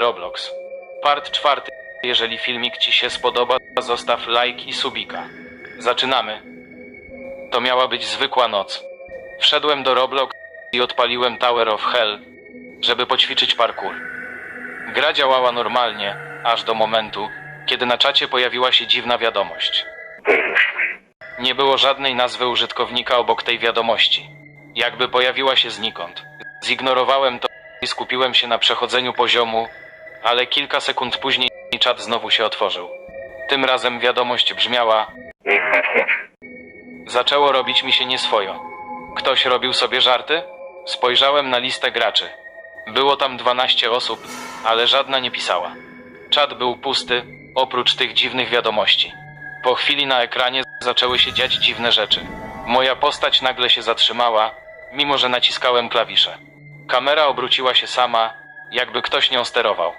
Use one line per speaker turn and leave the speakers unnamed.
Roblox. Part czwarty. Jeżeli filmik Ci się spodoba, zostaw like i subika. Zaczynamy. To miała być zwykła noc. Wszedłem do Roblox i odpaliłem Tower of Hell, żeby poćwiczyć parkour. Gra działała normalnie, aż do momentu, kiedy na czacie pojawiła się dziwna wiadomość. Nie było żadnej nazwy użytkownika obok tej wiadomości. Jakby pojawiła się znikąd. Zignorowałem to i skupiłem się na przechodzeniu poziomu, ale kilka sekund później czat znowu się otworzył. Tym razem wiadomość brzmiała: Zaczęło robić mi się nieswojo. Ktoś robił sobie żarty? Spojrzałem na listę graczy. Było tam 12 osób, ale żadna nie pisała. Czat był pusty, oprócz tych dziwnych wiadomości. Po chwili na ekranie zaczęły się dziać dziwne rzeczy. Moja postać nagle się zatrzymała, mimo że naciskałem klawisze. Kamera obróciła się sama, jakby ktoś nią sterował.